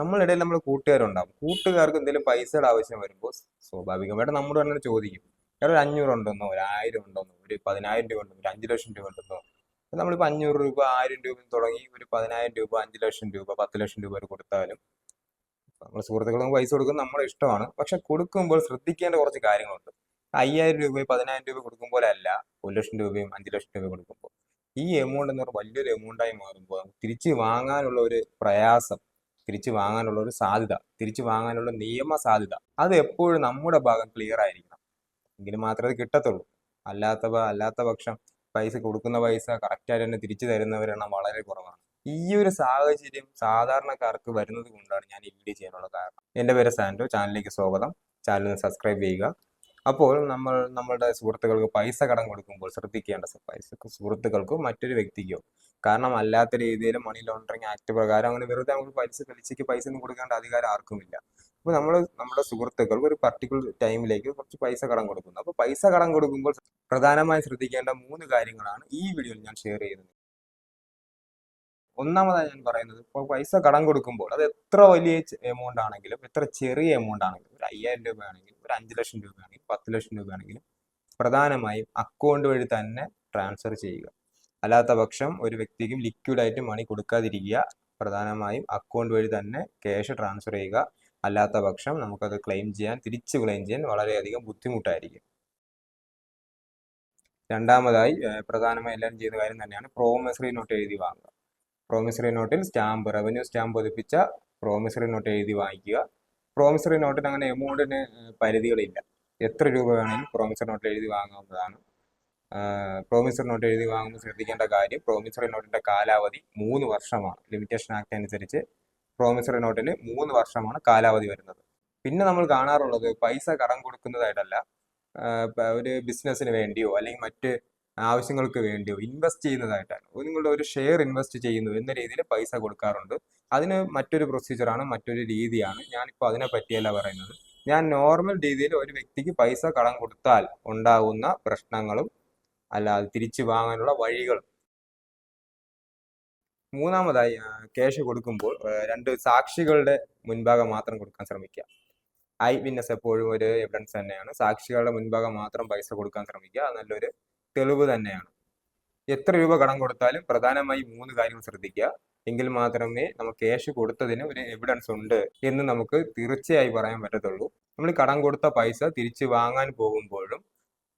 നമ്മളിടയിൽ നമ്മൾ കൂട്ടുകാരുണ്ടാവും. കൂട്ടുകാർക്ക് എന്തെങ്കിലും പൈസയുടെ ആവശ്യം വരുമ്പോൾ സ്വാഭാവികമായിട്ട് നമ്മുടെ തന്നെ ചോദിക്കും. ഒരു അഞ്ഞൂറ് ഉണ്ടെന്നോ ഒരു ആയിരം ഉണ്ടെന്നോ ഒരു പതിനായിരം രൂപ ഉണ്ടെന്നോ ഒരു അഞ്ച് ലക്ഷം രൂപ ഉണ്ടെന്നോ. നമ്മളിപ്പോൾ അഞ്ഞൂറ് രൂപ ആയിരം രൂപ തുടങ്ങി ഒരു പതിനായിരം രൂപ അഞ്ച് ലക്ഷം രൂപ പത്ത് ലക്ഷം രൂപ കൊടുത്താലും നമ്മൾ സുഹൃത്തുക്കൾക്ക് പൈസ കൊടുക്കുന്നത് നമ്മുടെ ഇഷ്ടമാണ്. പക്ഷെ കൊടുക്കുമ്പോൾ ശ്രദ്ധിക്കേണ്ട കുറച്ച് കാര്യങ്ങളുണ്ട്. അയ്യായിരം രൂപ പതിനായിരം രൂപ കൊടുക്കുമ്പോൾ അല്ല ഒരു ലക്ഷം രൂപയും അഞ്ച് ലക്ഷം രൂപയും കൊടുക്കുമ്പോൾ. ഈ എമൗണ്ട് എന്ന് പറഞ്ഞാൽ വലിയൊരു എമൗണ്ടായി മാറുമ്പോൾ തിരിച്ച് വാങ്ങാനുള്ള ഒരു പ്രയാസം തിരിച്ചു വാങ്ങാനുള്ള ഒരു സാധ്യത തിരിച്ചു വാങ്ങാനുള്ള നിയമ സാധ്യത അത് എപ്പോഴും നമ്മുടെ ഭാഗം ക്ലിയർ ആയിരിക്കണം. എങ്കിൽ മാത്രമേ അത് കിട്ടത്തുള്ളൂ. അല്ലാത്ത അല്ലാത്ത പക്ഷം പൈസ കൊടുക്കുന്ന പൈസ കറക്റ്റായിട്ട് തന്നെ തിരിച്ചു തരുന്നവരെണ്ണം വളരെ കുറവാണ്. ഈ ഒരു സാഹചര്യം സാധാരണക്കാർക്ക് വരുന്നത് കൊണ്ടാണ് ഞാൻ ഈ വീഡിയോ ചെയ്യാനുള്ള കാരണം. എന്റെ പേര് സാൻഡോ ചാനലിലേക്ക് സ്വാഗതം. ചാനൽ സബ്സ്ക്രൈബ് ചെയ്യുക. അപ്പോൾ നമ്മൾ നമ്മളുടെ സുഹൃത്തുക്കൾക്ക് പൈസ കടം കൊടുക്കുമ്പോൾ ശ്രദ്ധിക്കേണ്ട പൈസ സുഹൃത്തുക്കൾക്കോ മറ്റൊരു വ്യക്തിക്കോ കാരണം അല്ലാത്ത രീതിയിൽ മണി ലോണ്ടറിങ് ആക്ട് പ്രകാരം അങ്ങനെ വെറുതെ നമുക്ക് പൈസ പലിശയ്ക്ക് പൈസ ഒന്നും കൊടുക്കേണ്ട അധികാരം ആർക്കുമില്ല. അപ്പോൾ നമ്മൾ നമ്മുടെ സുഹൃത്തുക്കൾക്ക് ഒരു പർട്ടിക്കുലർ ടൈമിലേക്ക് കുറച്ച് പൈസ കടം കൊടുക്കുന്നു. അപ്പോൾ പൈസ കടം കൊടുക്കുമ്പോൾ പ്രധാനമായും ശ്രദ്ധിക്കേണ്ട മൂന്ന് കാര്യങ്ങളാണ് ഈ വീഡിയോയിൽ ഞാൻ ഷെയർ ചെയ്യുന്നത്. ഒന്നാമതായി ഞാൻ പറയുന്നത് ഇപ്പോൾ പൈസ കടം കൊടുക്കുമ്പോൾ അത് എത്ര വലിയ എമൗണ്ട് ആണെങ്കിലും എത്ര ചെറിയ എമൗണ്ട് ആണെങ്കിലും ഒരു അയ്യായിരം രൂപ ആണെങ്കിലും ഒരു അഞ്ച് ലക്ഷം രൂപ ആണെങ്കിലും പത്ത് ലക്ഷം രൂപ ആണെങ്കിലും പ്രധാനമായും അക്കൗണ്ട് വഴി തന്നെ ട്രാൻസ്ഫർ ചെയ്യുക. അല്ലാത്ത പക്ഷം ഒരു വ്യക്തിക്കും ലിക്വിഡായിട്ട് മണി കൊടുക്കാതിരിക്കുക പ്രധാനമായും അക്കൗണ്ട് വഴി തന്നെ ക്യാഷ് ട്രാൻസ്ഫർ ചെയ്യുക. അല്ലാത്ത പക്ഷം നമുക്കത് ക്ലെയിം ചെയ്യാൻ തിരിച്ച് ക്ലെയിം ചെയ്യാൻ വളരെയധികം ബുദ്ധിമുട്ടായിരിക്കും. രണ്ടാമതായി പ്രധാനമായും എല്ലാവരും ചെയ്യുന്ന കാര്യം തന്നെയാണ് പ്രോമിസറി നോട്ട് എഴുതി വാങ്ങുക. പ്രോമിസറി നോട്ടിൽ സ്റ്റാമ്പ് റവന്യൂ സ്റ്റാമ്പ് പതിപ്പിച്ച പ്രോമിസറി നോട്ട് എഴുതി വാങ്ങിക്കുക. പ്രോമിസറി നോട്ടിന് അങ്ങനെ എമൗണ്ടിന് പരിധികളില്ല. എത്ര രൂപ വേണമെങ്കിലും പ്രോമിസറി നോട്ട് എഴുതി വാങ്ങാവുന്നതാണ്. പ്രോമിസറി നോട്ട് എഴുതി വാങ്ങുമ്പോൾ ശ്രദ്ധിക്കേണ്ട കാര്യം പ്രോമിസറി നോട്ടിന്റെ കാലാവധി മൂന്ന് വർഷമാണ്. ലിമിറ്റേഷൻ ആക്ട് അനുസരിച്ച് പ്രോമിസറി നോട്ടിന് മൂന്ന് വർഷമാണ് കാലാവധി വരുന്നത്. പിന്നെ നമ്മൾ കാണാറുള്ളത് പൈസ കടം കൊടുക്കുന്നതായിട്ടല്ല ഒരു ബിസിനസ്സിന് വേണ്ടിയോ അല്ലെങ്കിൽ മറ്റ് ആവശ്യങ്ങൾക്ക് വേണ്ടിയോ ഇൻവെസ്റ്റ് ചെയ്യുന്നതായിട്ടാണ്. നിങ്ങളുടെ ഒരു ഷെയർ ഇൻവെസ്റ്റ് ചെയ്യുന്നു എന്ന രീതിയിൽ പൈസ കൊടുക്കാറുണ്ട്. അതിന് മറ്റൊരു പ്രൊസീജിയറാണ് മറ്റൊരു രീതിയാണ്. ഞാനിപ്പോൾ അതിനെ പറ്റിയല്ല പറയുന്നത്. ഞാൻ നോർമൽ രീതിയിൽ ഒരു വ്യക്തിക്ക് പൈസ കടം കൊടുത്താൽ ഉണ്ടാകുന്ന പ്രശ്നങ്ങളും അല്ലാതെ തിരിച്ചു വാങ്ങാനുള്ള വഴികൾ. മൂന്നാമതായി ക്യാഷ് കൊടുക്കുമ്പോൾ രണ്ട് സാക്ഷികളുടെ മുൻഭാഗം മാത്രം കൊടുക്കാൻ ശ്രമിക്കുക. ഐ വിറ്റ്നസ് എപ്പോഴും ഒരു എവിഡൻസ് തന്നെയാണ്. സാക്ഷികളുടെ മുൻഭാഗം മാത്രം പൈസ കൊടുക്കാൻ ശ്രമിക്കുക. നല്ലൊരു തെളിവ് തന്നെയാണ്. എത്ര രൂപ കടം കൊടുത്താലും പ്രധാനമായി മൂന്ന് കാര്യങ്ങൾ ശ്രദ്ധിക്കുക. എങ്കിൽ മാത്രമേ നമുക്ക് ക്യാഷ് കൊടുത്തതിന് ഒരു എവിഡൻസ് ഉണ്ട് എന്ന് നമുക്ക് തീർച്ചയായി പറയാൻ പറ്റത്തുള്ളൂ. നമ്മൾ കടം കൊടുത്ത പൈസ തിരിച്ചു വാങ്ങാൻ പോകുമ്പോഴും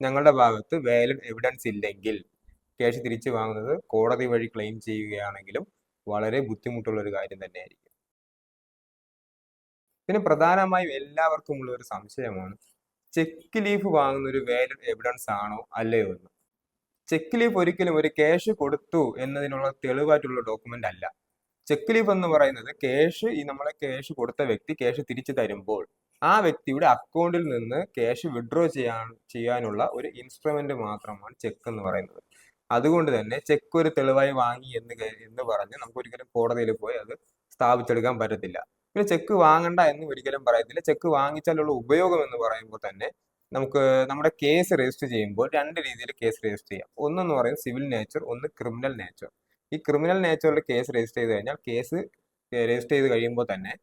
ഞങ്ങളുടെ ഭാഗത്ത് വാലിഡ് എവിഡൻസ് ഇല്ലെങ്കിൽ ക്യാഷ് തിരിച്ചു വാങ്ങുന്നത് കോടതി വഴി ക്ലെയിം ചെയ്യുകയാണെങ്കിലും വളരെ ബുദ്ധിമുട്ടുള്ള ഒരു കാര്യം തന്നെയായിരിക്കും. പിന്നെ പ്രധാനമായും എല്ലാവർക്കും ഉള്ള ഒരു സംശയമാണ് ചെക്ക് ലീഫ് വാങ്ങുന്ന ഒരു വാലിഡ് എവിഡൻസ് ആണോ അല്ലയോ എന്ന്. ചെക്ക് ലീഫ് ഒരിക്കലും ഒരു ക്യാഷ് കൊടുത്തു എന്നതിനുള്ള തെളിവായിട്ടുള്ള ഡോക്യുമെന്റ് അല്ല. ചെക്ക് ലീഫ് എന്ന് പറയുന്നത് ക്യാഷ് ഈ നമ്മളെ ക്യാഷ് കൊടുത്ത വ്യക്തി ക്യാഷ് തിരിച്ചു തരുമ്പോൾ ആ വ്യക്തിയുടെ അക്കൗണ്ടിൽ നിന്ന് ക്യാഷ് വിഡ്രോ ചെയ്യാൻ ചെയ്യാനുള്ള ഒരു ഇൻസ്ട്രുമെന്റ് മാത്രമാണ് ചെക്ക് എന്ന് പറയുന്നത്. അതുകൊണ്ട് തന്നെ ചെക്ക് ഒരു തെളിവായി വാങ്ങി എന്ന് എന്ന് പറഞ്ഞ് നമുക്ക് ഒരിക്കലും കോടതിയിൽ പോയി അത് സ്ഥാപിച്ചെടുക്കാൻ പറ്റത്തില്ല. പിന്നെ ചെക്ക് വാങ്ങണ്ട എന്ന് ഒരിക്കലും പറയത്തില്ല. ചെക്ക് വാങ്ങിച്ചാലുള്ള ഉപയോഗം എന്ന് പറയുമ്പോൾ തന്നെ നമുക്ക് നമ്മുടെ കേസ് രജിസ്റ്റർ ചെയ്യുമ്പോൾ രണ്ട് രീതിയിൽ കേസ് രജിസ്റ്റർ ചെയ്യാം. ഒന്നെന്ന് പറയുന്നത് സിവിൽ നേച്ചർ ഒന്ന് ക്രിമിനൽ നേച്ചർ ഈ ക്രിമിനൽ നേച്ചറിൽ കേസ് രജിസ്റ്റർ ചെയ്ത് കഴിഞ്ഞാൽ കേസ് രജിസ്റ്റർ ചെയ്ത് കഴിയുമ്പോൾ തന്നെ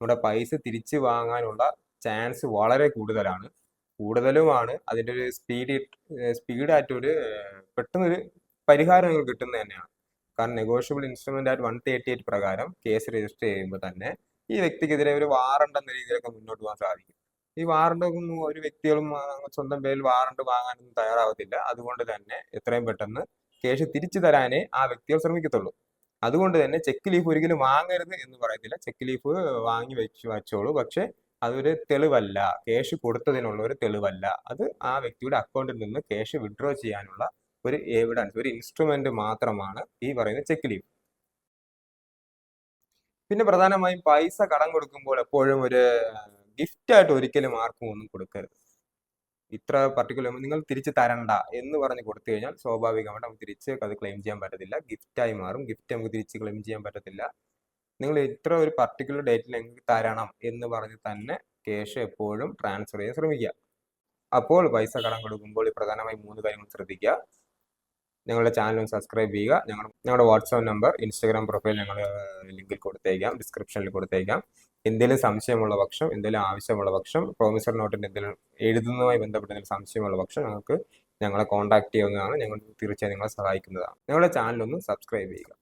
നമ്മുടെ പൈസ തിരിച്ചു വാങ്ങാനുള്ള ചാൻസ് വളരെ കൂടുതലാണ്. കൂടുതലുമാണ് അതിന്റെ ഒരു സ്പീഡ് സ്പീഡായിട്ടൊരു പെട്ടെന്നൊരു പരിഹാരം നിങ്ങൾക്ക് കിട്ടുന്നത് തന്നെയാണ്. കാരണം നെഗോഷ്യബിൾ ഇൻസ്ട്രുമെന്റ് ആയിട്ട് വൺ തേർട്ടി എയ്റ്റ് പ്രകാരം കേസ് രജിസ്റ്റർ ചെയ്യുമ്പോൾ തന്നെ ഈ വ്യക്തിക്കെതിരെ ഒരു വാറണ്ട് എന്ന രീതിയിലൊക്കെ മുന്നോട്ട് പോകാൻ സാധിക്കും. ഈ വാറണ്ടൊന്നും ഒരു വ്യക്തികളും സ്വന്തം പേരിൽ വാറണ്ട് വാങ്ങാനൊന്നും തയ്യാറാവത്തില്ല. അതുകൊണ്ട് തന്നെ എത്രയും പെട്ടെന്ന് കേസ് തിരിച്ചു തരാനേ ആ വ്യക്തികൾ ശ്രമിക്കത്തുള്ളൂ. അതുകൊണ്ട് തന്നെ ചെക്ക് ലീഫ് ഒരിക്കലും വാങ്ങരുത് എന്ന് പറയത്തില്ല. ചെക്ക് ലീഫ് വാങ്ങി വെച്ച് വച്ചോളൂ. പക്ഷെ അതൊരു തെളിവല്ല. ക്യാഷ് കൊടുത്തതിനുള്ള ഒരു തെളിവല്ല. അത് ആ വ്യക്തിയുടെ അക്കൗണ്ടിൽ നിന്ന് ക്യാഷ് വിഡ്രോ ചെയ്യാനുള്ള ഒരു എവിഡൻസ് ഒരു ഇൻസ്ട്രുമെന്റ് മാത്രമാണ് ഈ പറയുന്ന ചെക്ക് ലീഫ്. പിന്നെ പ്രധാനമായും പൈസ കടം കൊടുക്കുമ്പോൾ എപ്പോഴും ഒരു ഗിഫ്റ്റായിട്ട് ഒരിക്കലും ആർക്കും ഒന്നും കൊടുക്കരുത്. ഇത്ര പർട്ടിക്കുലർ നിങ്ങൾ തിരിച്ച് തരണ്ട എന്ന് പറഞ്ഞ് കൊടുത്തു കഴിഞ്ഞാൽ സ്വാഭാവികമായിട്ട് നമുക്ക് തിരിച്ച് അത് ക്ലെയിം ചെയ്യാൻ പറ്റത്തില്ല. ഗിഫ്റ്റായി മാറും. ഗിഫ്റ്റ് നമുക്ക് തിരിച്ച് ക്ലെയിം ചെയ്യാൻ പറ്റത്തില്ല. നിങ്ങൾ ഇത്ര ഒരു പർട്ടിക്കുലർ ഡേറ്റിൽ എനിക്ക് തരണം എന്ന് പറഞ്ഞ് തന്നെ ക്യാഷ് എപ്പോഴും ട്രാൻസ്ഫർ ചെയ്യാൻ ശ്രമിക്കുക. അപ്പോൾ പൈസ കടം കൊടുക്കുമ്പോൾ പ്രധാനമായും മൂന്ന് കാര്യങ്ങൾ ശ്രദ്ധിക്കുക. ഞങ്ങളുടെ ഒന്ന് സബ്സ്ക്രൈബ് ചെയ്യുക. ഞങ്ങളുടെ ഞങ്ങളുടെ വാട്സാപ്പ് നമ്പർ ഇൻസ്റ്റാഗ്രാം പ്രൊഫൈൽ ഞങ്ങൾ ലിങ്കിൽ കൊടുത്തേക്കാം. ഡിസ്ക്രിപ്ഷനിൽ കൊടുത്തേക്കാം. എന്തെങ്കിലും സംശയമുള്ള പക്ഷം എന്തെങ്കിലും ആവശ്യമുള്ള പക്ഷം പ്രോമിസർ നോട്ടിന്റെ എന്തെങ്കിലും എഴുതുന്നതുമായി ബന്ധപ്പെട്ട എന്തെങ്കിലും സംശയമുള്ള പക്ഷം ഞങ്ങൾക്ക് ഞങ്ങളെ കോൺടാക്ട് ചെയ്യുന്നതാണ് ഞങ്ങൾ തീർച്ചയായും നിങ്ങളെ സഹായിക്കുന്നതാണ്. ഞങ്ങളുടെ ചാനലൊന്ന് സബ്സ്ക്രൈബ് ചെയ്യുക.